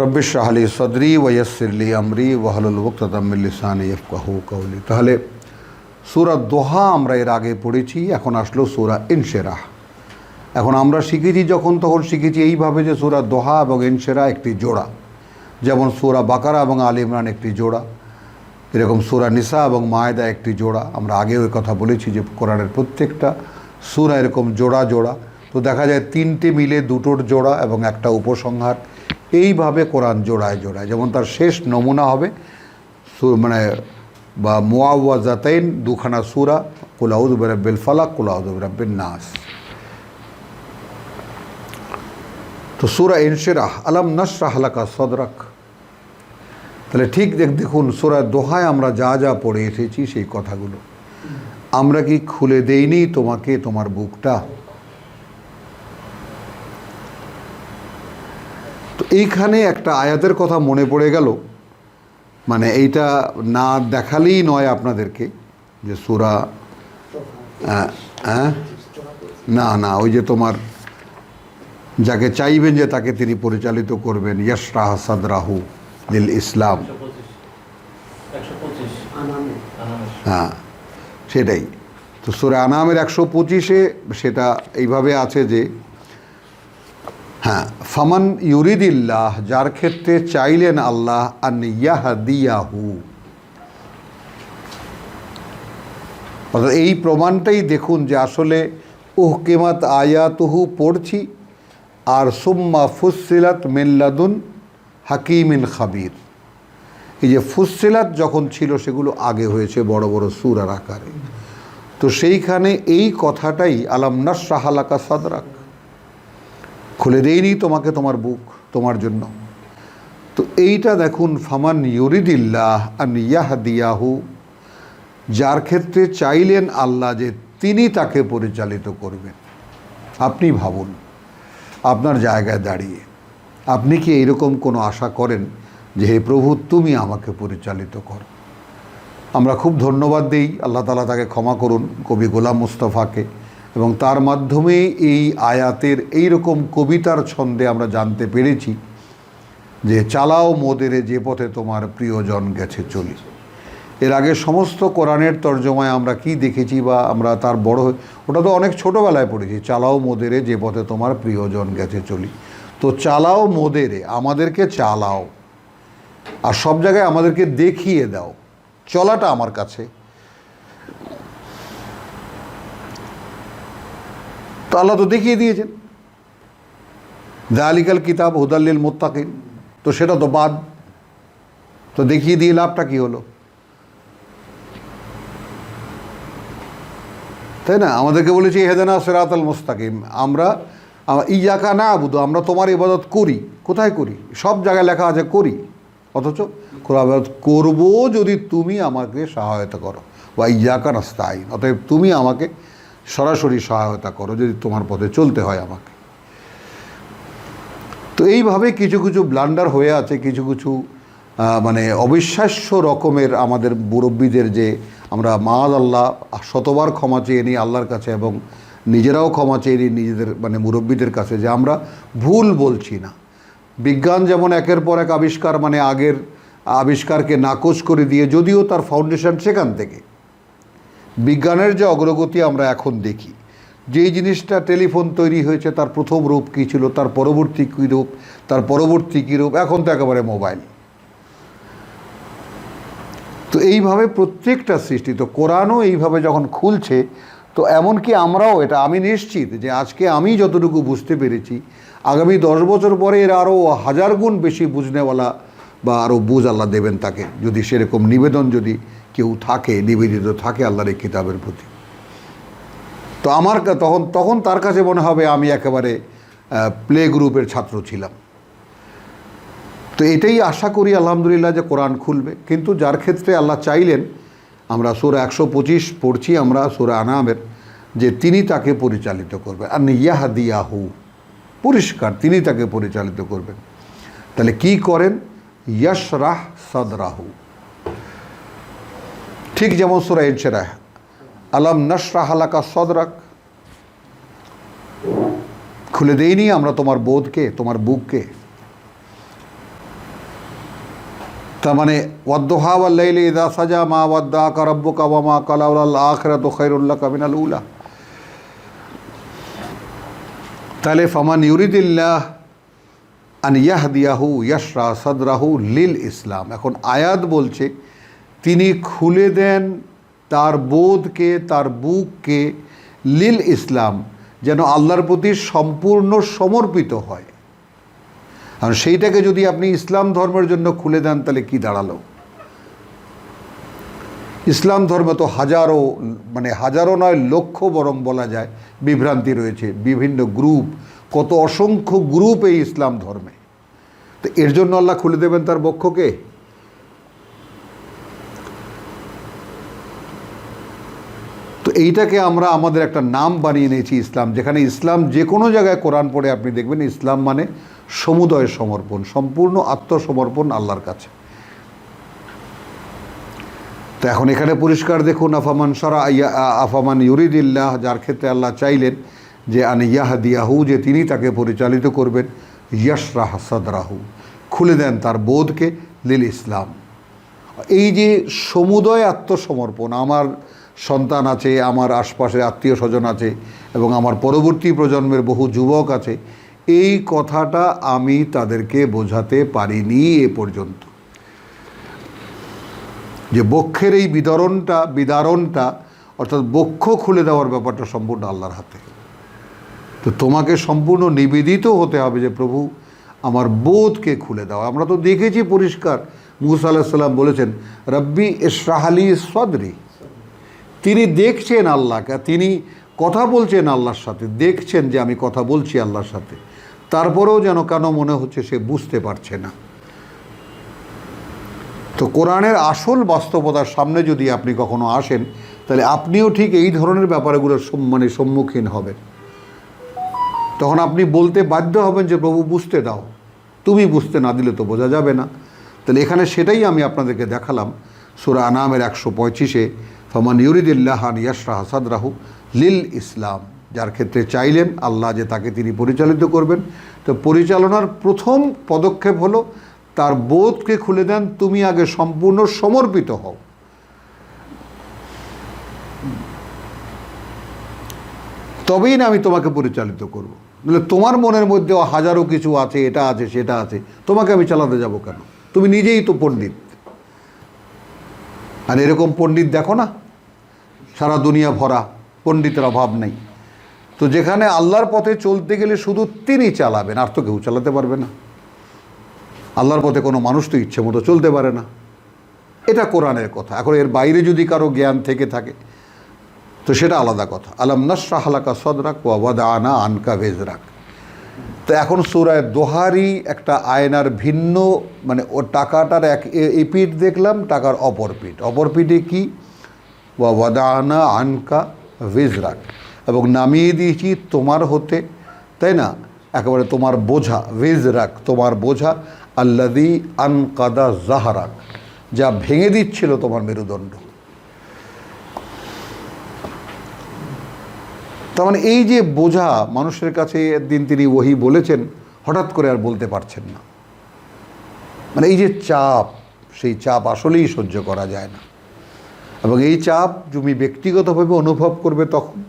রব্বিশ শাহলি সদরি ওয়াসিরলি আমরি ওয়াহলুল ওক্তামিল্লিসান ইফকাহু কৌলি তাহলে সুরা দোহা আমরা এর আগে পড়েছি, এখন আসলো সুরা ইনশেরাহ। এখন আমরা শিখেছি যখন তখন শিখেছি এইভাবে যে সুরা দোহা এবং ইনশেরা একটি জোড়া। যেমন সুরা বাকারা এবং আল ইমরান একটি জোড়া, এরকম সুরা নিসা এবং মায়দা একটি জোড়া। আমরা আগেও কথা বলেছি যে কোরআনের প্রত্যেকটা সুরা এরকম জোড়া জোড়া। তো দেখা যায় তিনটে মিলে দুটোর জোড়া এবং একটা উপসংহার। এইভাবে কোরআন জোড়ায় জোড়ায়। যেমন তার শেষ নমুনা হবে মানে বা মোয়াওয়াজাতাইন দুখানা সুরা কুলাউদ বেরাব্বিল ফালাক কুলাউদ নাস। তো সুরা ইনশিরাহ, আলম নশরাহ লাকা সদরাক। তাহলে ঠিক দেখ, দেখুন, সুরা দোহায় আমরা যা যা পড়ে এসেছি সেই কথাগুলো। আমরা কি খুলে দেইনি তোমাকে, তোমার বুকটা? এইখানে একটা আয়াতের কথা মনে পড়ে গেল। মানে এইটা না দেখালেই নয় আপনাদেরকে যে সুরা হ্যাঁ না না, ওই যে তোমার যাকে চাইবেন যে তাকে তিনি পরিচালিত করবেন। ইয়াসরাহ সাদরাহু লিল ইসলাম। হ্যাঁ সেটাই। তো সুরে আনামের একশো পঁচিশে সেটা এইভাবে আছে যে হ্যাঁ ফামান ইউরিদিল্লাহ, যার ক্ষেত্রে চাইলেন আল্লাহ, আন ইয়াহাদিয়াহু। অর্থাৎ এই প্রমাণটাই দেখুন যে আসলে উহ উহকিমাত আয়াতুহু পড়ছি, আর সুম্মা ফুসিলাত মিল্লাদুন হাকিমিন খাবির। এই যে ফুসিলাত যখন ছিল, সেগুলো আগে হয়েছে বড় বড় সুরার আকারে। তো সেইখানে এই কথাটাই, আলাম নাসাহালাকা সাদরাক খুলে দেয়নি তোমাকে তোমার বুক, তোমার জন্য। তো এইটা দেখুন, ফামান ইউরিদিল্লাহ আন ইয়াহদিয়াহু, যার ক্ষেত্রে চাইলেন আল্লাহ যে তিনি তাকে পরিচালিত করবেন। আপনি ভাবুন, আপনার জায়গায় দাঁড়িয়ে আপনি কি এইরকম কোনো আশা করেন যে, হে প্রভু, তুমি আমাকে পরিচালিত করো আমরা খুব ধন্যবাদ দিই, আল্লাহ তালা তাকে ক্ষমা করুন, কবি গোলাম মুস্তফাকে। এবং তার মাধ্যমে এই আয়াতের এই রকম কবিতার ছন্দে আমরা জানতে পেরেছি যে চালাও মোদেরে যে পথে তোমার প্রিয়জন গেছে চলি। এর আগে সমস্ত কোরআনের তর্জমায় আমরা কি দেখেছি বা আমরা তার বড় ওটা তো অনেক ছোটোবেলায় পড়েছি, চালাও মোদেরে যে পথে তোমার প্রিয়জন গেছে চলি। তো চালাও মোদেরে, আমাদেরকে চালাও। আর সব জায়গায় আমাদেরকে দেখিয়ে দাও। চলাটা আমার কাছে তো আল্লাহ তো দেখিয়ে দিয়েছেন। দালিকাল কিতাব হুদাল্লিল মোত্তাকিন। তো সেটা তো বাদ। তো দেখিয়ে দিয়ে লাভটা কি হলো? তাই না? আমাদেরকে বলেছি হেদানা সেরাতাল মুস্তাকিম। আমরা ইয়াকা না আবুদু আমরা তোমার ইবাদত করি। কোথায় করি? সব জায়গায় লেখা আছে করি। অথচ ইবাদত করব যদি তুমি আমাকে সহায়তা করো। বা ইয়াকা নাস্তাইন অতএব তুমি আমাকে সরাসরি সহায়তা করো যদি তোমার পথে চলতে হয় আমাকে। তো এইভাবে কিছু কিছু ব্লান্ডার হয়ে আছে, কিছু কিছু মানে অবিশ্বাস্য রকমের আমাদের মুরব্বীদের যে আমরা মাদ আল্লাহ শতবার ক্ষমা চেয়ে নিই আল্লাহর কাছে এবং নিজেরাও ক্ষমা চেয়ে নিই নিজেদের মানে মুরব্বীদের কাছে যে আমরা ভুল বলছি না। বিজ্ঞান যেমন একের পর এক আবিষ্কার মানে আগের আবিষ্কারকে নাকচ করে দিয়ে যদিও তার ফাউন্ডেশন সেখান থেকে। বিজ্ঞানের যে অগ্রগতি আমরা এখন দেখি, যেই জিনিসটা টেলিফোন তৈরি হয়েছে তার প্রথম রূপ কী ছিল, তার পরবর্তী কী রূপ, তার পরবর্তী কী রূপ, এখন তো একেবারে মোবাইল। তো এইভাবে প্রত্যেকটা সৃষ্টি, তো কোরআনও এইভাবে যখন খুলছে, তো এমনকি আমরাও এটা, আমি নিশ্চিত যে আজকে আমি যতটুকু বুঝতে পেরেছি, আগামী দশ বছর পরে এর আরও হাজার গুণ বেশি বুঝনেওয়ালা বা আরও বুঝ আল্লাহ দেবেন তাকে, যদি সেরকম নিবেদন যদি কেউ থাকে, নিবেদিত থাকে আল্লাহর এই কিতাবের প্রতি। তো আমার তখন তখন তার কাছে মনে হবে আমি একেবারে প্লে গ্রুপের ছাত্র ছিলাম। তো এটাই আশা করি আলহামদুলিল্লাহ যে কোরআন খুলবে। কিন্তু যার ক্ষেত্রে আল্লাহ চাইলেন, আমরা সুরা একশো পঁচিশ পড়ছি, আমরা সুরা আনামের, যে তিনি তাকে পরিচালিত করবেন। আর ইয়াহাদিয়াহু, পরিষ্কার, তিনি তাকে পরিচালিত করবেন। তাহলে কি করেন? ইয়াশরাহ সদরাহু। ঠিক যেমন সুরা ইনশেরাহ আলম নশরাহ আলাকা সদরাক। খুলে দেইনি আমরা তোমার বোধকে, তোমার বুককে। তার মানে ওয়াদ্দোহা ওয়াল্লাইলি ইদা সাজা মা ওয়াদ্দা কারাব্বুকা ওয়া মা কালাউল আখিরাতু খায়রুল্লাহ কামিনাল উলা। তাহলে ফামান ইউরিদিল্লাহ আন ইয়াহদিয়াহু ইয়াশরা সদরাহু লিল ইসলাম এখন আয়াত বলছে তিনি খুলে দেন তার বোধকে, তার বুককে লীল ইসলাম, যেন আল্লাহর প্রতি সম্পূর্ণ সমর্পিত হয়। আর সেইটাকে যদি আপনি ইসলাম ধর্মের জন্য খুলে দেন, তাহলে কি দাঁড়াল? ইসলাম ধর্মে তো হাজারো মানে হাজারো নয়, লক্ষ বরং বলা যায়, বিভ্রান্তি রয়েছে, বিভিন্ন গ্রুপ, কত অসংখ্য গ্রুপ এই ইসলাম ধর্মে। তো এর জন্য আল্লাহ খুলে দেবেন তার বক্ষকে? এইটাকে আমরা আমাদের একটা নাম বানিয়ে নিয়েছি ইসলাম, যেখানে ইসলাম যে কোনো জায়গায় কোরআন পড়ে আপনি দেখবেন ইসলাম মানে সমুদয় সমর্পণ, সম্পূর্ণ আত্মসমর্পণ আল্লাহর কাছে। তো এখন এখানে পরিষ্কার দেখুন, আফামান সারা আফামান ইউরিদিল্লাহ, যার ক্ষেত্রে আল্লাহ চাইলেন যে আন ইয়াহাদিয়াহু, যে তিনি তাকে পরিচালিত করবেন ইয়াসরাহ সদরাহু, খুলে দেন তার বোধকে লিল ইসলাম। এই যে সমুদয় আত্মসমর্পণ, আমার সন্তান আছে, আমার আশপাশের আত্মীয় স্বজন আছে এবং আমার পরবর্তী প্রজন্মের বহু যুবক আছে, এই কথাটা আমি তাদেরকে বোঝাতে পারিনি এ পর্যন্ত। যে বক্ষের এই বিদরণটা বিদারণটা, অর্থাৎ বক্ষ খুলে দেওয়ার ব্যাপারটা সম্পূর্ণ আল্লাহর হাতে। তো তোমাকে সম্পূর্ণ নিবেদিত হতে হবে যে প্রভু, আমার বোধকে খুলে দাও। আমরা তো দেখেছি পরিষ্কার, মুসা আল্লাহ সাল্লাম বলেছেন, রব্বি ইসরাহালি সদরি। তিনি দেখছেন আল্লাহকে তিনি কথা বলছেন আল্লাহর সাথে, দেখছেন যে আমি কথা বলছি আল্লাহর সাথে। তারপরেও যেন কেন মনে হচ্ছে সে বুঝতে পারছে না। তো কোরআনের আসল বাস্তবতার সামনে যদি আপনি কখনো আসেন, তাহলে আপনিও ঠিক এই ধরনের ব্যাপারগুলোর মানে সম্মুখীন হবেন। তখন আপনি বলতে বাধ্য হবেন যে, প্রভু, বুঝতে দাও। তুমি বুঝতে না দিলে তো বোঝা যাবে না। তাহলে এখানে সেটাই আমি আপনাদেরকে দেখালাম। সুরা আনামের একশো পঁয়ত্রিশে ফমান ইউরিদুল্লাহান হাসাদ রাহু লিল ইসলাম, যার ক্ষেত্রে চাইলেন আল্লাহ যে তাকে তিনি পরিচালিত করবেন। তো পরিচালনার প্রথম পদক্ষেপ হলো, তার বোধকে খুলে দেন, তুমি আগে সম্পূর্ণ সমর্পিত হও। তবেই না আমি তোমাকে পরিচালিত করব। নাহলে তোমার মনের মধ্যেও হাজারো কিছু আছে, এটা আছে, সেটা আছে। তোমাকে আমি চালাতে যাব কেন? তুমি নিজেই তো পণ্ডিত। আর এরকম পণ্ডিত দেখো না সারা দুনিয়া ভরা, পণ্ডিতের অভাব নেই। তো যেখানে আল্লাহর পথে চলতে গেলে শুধু তিনি চালাবেন, আর তো কেউ চালাতে পারবে না। আল্লাহর পথে কোনো মানুষ তো ইচ্ছে মতো চলতে পারে না। এটা কোরআনের কথা। এখন এর বাইরে যদি কারও জ্ঞান থেকে থাকে, তো সেটা আলাদা কথা। আলাম নাসরাহালাকা সদরাক ওয়াদা আনা আনকা ভেজরাক তো এখন সুরায় দোহারি একটা আয়নার ভিন্ন মানে ও টাকাটার এক এ- পিঠ দেখলাম, টাকার অপর পিঠ। অপর পিঠে কি? ওয়াদা আনা আনকা ভেজরাক এবং নামিয়ে দিয়েছি তোমার হতে, তাই না? একেবারে তোমার বোঝা ভেজরাক তোমার বোঝা আল্লাদি আনকাদা জাহারাক যা ভেঙে দিচ্ছিল তোমার মেরুদণ্ড। তার মানে এই যে বোঝা, মানুষের কাছে একদিন তিনি ওহি বলেছেন, হঠাৎ করে আর বলতে পারছেন না। মানে এই যে চাপ, সেই চাপ আসলেই সহ্য করা যায় না। এবং এই চাপ তুমি ব্যক্তিগতভাবে অনুভব করবে তখন।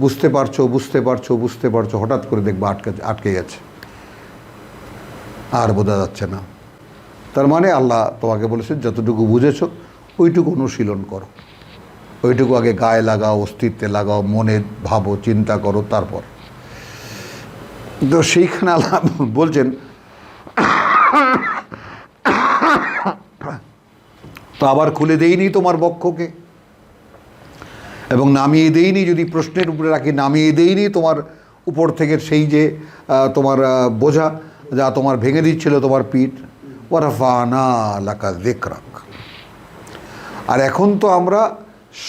বুঝতে পারছ বুঝতে পারছ বুঝতে পারছ, হঠাৎ করে দেখবে আটকে আটকে গেছে। আর বোঝা যাচ্ছে না। তার মানে আল্লাহ তোমাকে বলেছেন, যতটুকু বুঝেছ, ওইটুকু অনুশীলন করো। ওইটুকু আগে গায়ে লাগাও, অস্তিত্বে লাগাও, মনে ভাবো, চিন্তা করো, তারপর। তো সেইখানে আল্লাহ বলছেন তো আবার খুলে দেইনি তোমার বক্ষকে। এবং নামিয়ে দেইনি যদি প্রশ্নের উপরে রাখি, নামিয়ে দেইনি তোমার উপর থেকে সেই যে তোমার বোঝা যা তোমার ভেঙে দিচ্ছিল তোমার পিঠ। ওয়ারাফানা লাকা দেখরাক আর এখন তো আমরা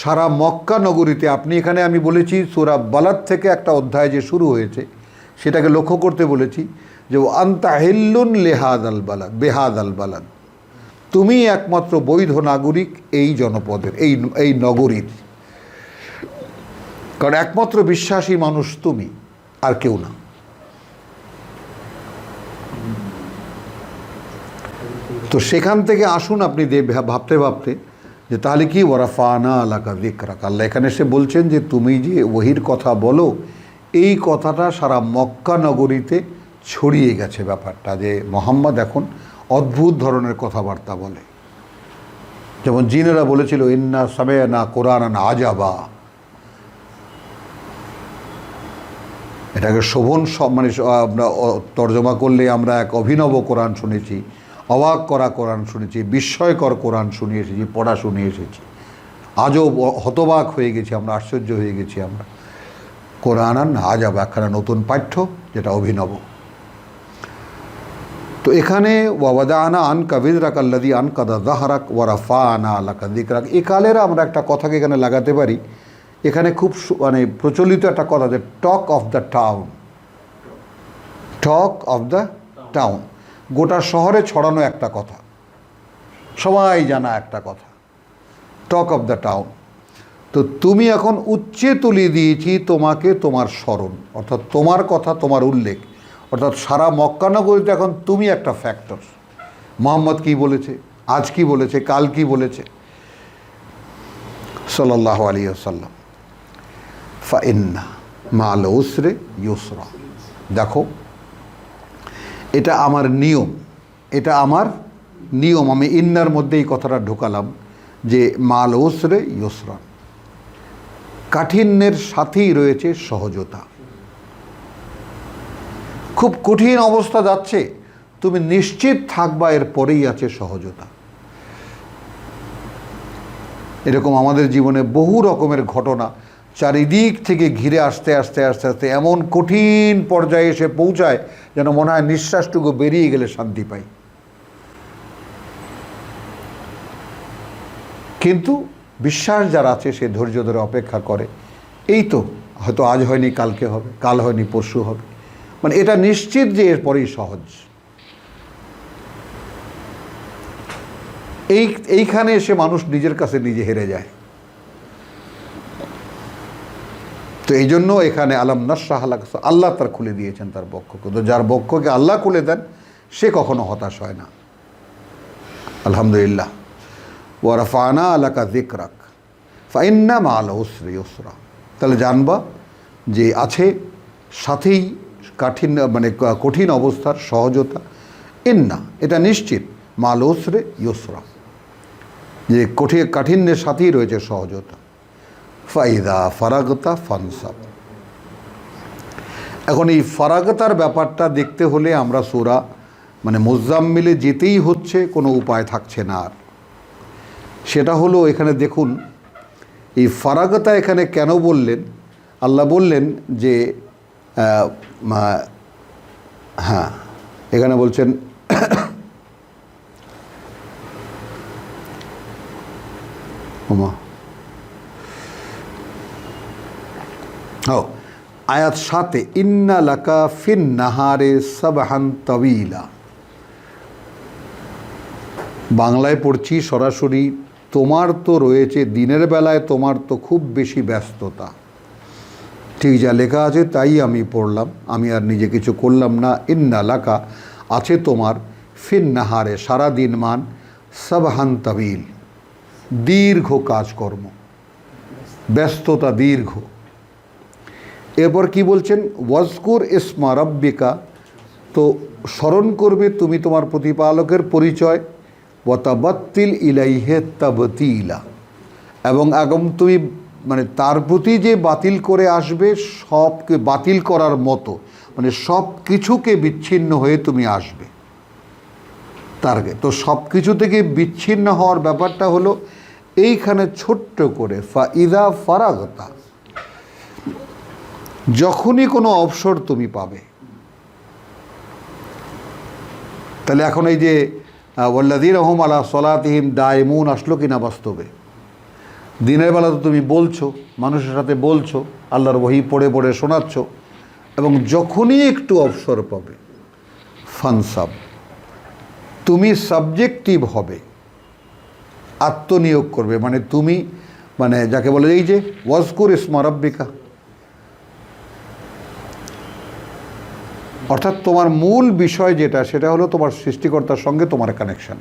সারা মক্কা নগরীতে, আপনি এখানে আমি বলেছি সুরা বালাদ থেকে একটা অধ্যায় যে শুরু হয়েছে, সেটাকে লক্ষ্য করতে বলেছি যে ও হেল্লুন লেহাদ আল বালাদ বেহাদ আল বালাদ। তুমি একমাত্র বৈধ নাগরিক এই জনপদের, এই এই নগরীর। কারণ একমাত্র বিশ্বাসী মানুষ তুমি, আর কেউ না। তো সেখান থেকে আসুন আপনি ভাবতে ভাবতে যে তাহলে কি ওরা ফানা আলাকা দিকরাক আল্লাহ এখানে এসে বলছেন যে তুমি যে ওহির কথা বলো, এই কথাটা সারা মক্কা নগরীতে ছড়িয়ে গেছে ব্যাপারটা। যে মোহাম্মদ এখন অদ্ভুত ধরনের কথাবার্তা বলে। যেমন জিনেরা বলেছিল, ইন্না সাবে না কোরআন আজাবা। এটাকে শোভন মানে তর্জমা করলে আমরা এক অভিনব কোরআন শুনেছি, অবাক করা কোরআন শুনেছি, বিস্ময়কর কোরআন শুনে এসেছি, পড়া শুনে এসেছি। আজও হতবাক হয়ে গেছি আমরা, আশ্চর্য হয়ে গেছি আমরা। কোরআন আন আজাব, একখানা নতুন পাঠ্য যেটা অভিনব। তো এখানে ওয়াদানা আন কাবিদ রাক আল্লাদি আন কাদা জাহারাক ওয়ারাফা আনা আল্লাহ কাদিক রাক এ কালের আমরা একটা কথাকে এখানে লাগাতে পারি। এখানে খুব মানে প্রচলিত একটা কথা যে, talk of the town. Talk of the town. গোটা শহরে ছড়ানো একটা কথা। সবাই জানা একটা কথা। Talk of the town. তো তুমি এখন উচ্চে তুলিয়ে দিয়েছি তোমাকে তোমার স্মরণ। অর্থাৎ তোমার কথা, তোমার উল্লেখ। অর্থাৎ সারা মক্কানগরীতে এখন তুমি একটা ফ্যাক্টর মোহাম্মদ কি বলেছে? আজ কি বলেছে? কাল কি বলেছে? সাল্লাহ আলী আসাল্লাম ফাইন্না মাল উসরে ইউসরা। দেখো, এটা আমার নিয়ম। এটা আমার নিয়ম। আমি ইন্নার মধ্যে এই কথাটা ঢোকালাম যে মাল উসরে ইউসরা। কাঠিন্যের সাথেই রয়েছে সহজতা। খুব কঠিন অবস্থা যাচ্ছে, তুমি নিশ্চিত থাকবা এর পরেই আছে সহজতা। এরকম আমাদের জীবনে বহু রকমের ঘটনা, চারিদিক থেকে ঘিরে আসতে আসতে আসতে আসতে এমন কঠিন পর্যায়ে এসে পৌঁছায় যেন মনে হয় নিঃশ্বাসটুকু বেরিয়ে গেলে শান্তি পাই। কিন্তু বিশ্বাস যার আছে সে ধৈর্য ধরে অপেক্ষা করে, এই তো হয়তো আজ হয়নি, কালকে হবে, কাল হয়নি, পরশু হবে। মানে এটা নিশ্চিত যে এরপরেই সহজ। এই, এইখানে এসে মানুষ নিজের কাছে নিজে হেরে যায়। তো এই জন্য এখানে আলম নাসাহ আল্লাহ তার খুলে দিয়েছেন তার বক্ষকে। তো যার বক্ষকে আল্লাহ খুলে দেন, সে কখনো হতাশ হয় না। আলহামদুলিল্লাহ। ওয়ারাফানা আলাকা দিকরাক ফাইন্না মা আলা উসরি। তাহলে জানবা যে আছে সাথেই কাঠিন মানে কঠিন অবস্থার সহজতা। ইন্না, এটা নিশ্চিত। মাল উসরে ইউসরা। যে কঠিন কাঠিন্যের সাথেই রয়েছে সহজতা। ফাইদা ফারাগতা ফানসাব। এখন এই ফারাগতার ব্যাপারটা দেখতে হলে আমরা সোরা মানে মোজাম্মিলে যেতেই হচ্ছে, কোনো উপায় থাকছে না আর। সেটা হলো এখানে দেখুন, এই ফারাগতা এখানে কেন বললেন? আল্লাহ বললেন যে হ্যাঁ এখানে বলছেন ও, আয়াত সাথে ইন্না লাকা ফিন নাহারে সাবহান তবিলা। বাংলায় পড়ছি সরাসরি, তোমার তো রয়েছে, দিনের বেলায় তোমার তো খুব বেশি ব্যস্ততা। ঠিক যা লেখা আছে তাই আমি পড়লাম। আমি আর নিজে কিছু করলাম না। ইন্না লাকা, আছে তোমার। ফিন নাহারে সারা দিন মান, সাবহান তবিল। দীর্ঘ কাজকর্ম। ব্যস্ততা দীর্ঘ। এরপর কি বলছেন? ওয়াজকুর ইসমা রব্বিকা, তো স্মরণ করবে তুমি তোমার প্রতিপালকের পরিচয়। ওয়াতাবাত্তিল ইলাইহে তাবতিলা। এবং আগম তুমি মানে তার প্রতি যে বাতিল করে আসবে, সবকে বাতিল করার মতো মানে সব কিছুকে বিচ্ছিন্ন হয়ে তুমি আসবে। তার তো সব কিছু থেকে বিচ্ছিন্ন হওয়ার ব্যাপারটা হলো, এইখানে ছোট্ট করে, ফা ইদা ফারাগতা, যখনই কোনো অবসর তুমি পাবে। তাহলে এখন এই যে ওল্লাদিন রহম আলা সলাতিহিম দায়মুন আসলো কিনা বাস্তবে? দিনের বেলা তো তুমি বলছো মানুষের সাথে বলছো আল্লাহর বহি পড়ে পড়ে শোনাচ্ছ এবং যখনই একটু অবসর পাবে ফানসাব তুমি সাবজেক্টিভ হবে আত্মনিয়োগ করবে মানে তুমি মানে যাকে বলে এই যে ওয়াজকুর ইসমা রব্বিকা। অর্থাৎ তোমার মূল বিষয় যেটা সেটা হলো তোমার সৃষ্টিকর্তার সঙ্গে তোমার কানেকশন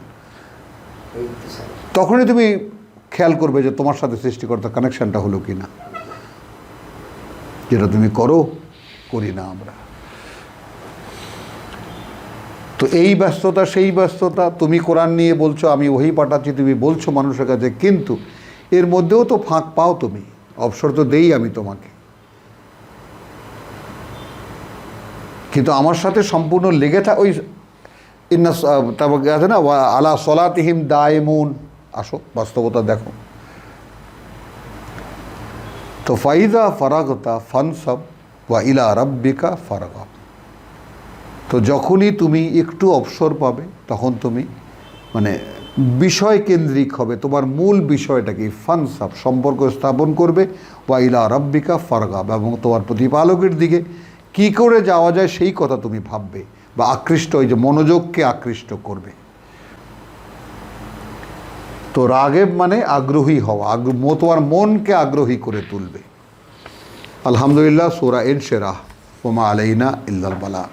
তখনই তুমি খেয়াল করবে যে তোমার সাথে সৃষ্টিকর্তার কানেকশানটা হলো কি না যেটা তুমি করো, করি না আমরা। তো এই ব্যস্ততা, সেই ব্যস্ততা তুমি কোরআন নিয়ে বলছো, আমি ওই পাঠাচ্ছি, তুমি বলছো মানুষের কাছে, কিন্তু এর মধ্যেও তো ফাঁক পাও তুমি। অবসর তো দেই আমি তোমাকে। কিন্তু আমার সাথে সম্পূর্ণ লেগে থাক ওই তারপর আছে না? আলা সলাতিহিম দায়মুন। আসো, বাস্তবতা দেখো। তো ফাইদা ফারাগতা ফানসব বা ইলা রব্বিকা ফারাগা। তো যখনই তুমি একটু অবসর পাবে, তখন তুমি মানে বিষয় কেন্দ্রিক হবে, তোমার মূল বিষয়টা কি ফানসাব, সম্পর্ক স্থাপন করবে ওয়া ইলা রব্বিকা ফারগাব এবং তোমার প্রতিপালকের দিকে কি করে যাওয়া যায় সেই কথা তুমি ভাববে বা আকৃষ্ট, ওই যে মনোযোগকে আকৃষ্ট করবে। তো রাগেব মানে আগ্রহী হওয়া আগ্র মো- তোমার মনকে আগ্রহী করে তুলবে। আলহামদুলিল্লাহ, সোরা এন শেরাহ ওমা আলাইনা ইল্লাল বালা।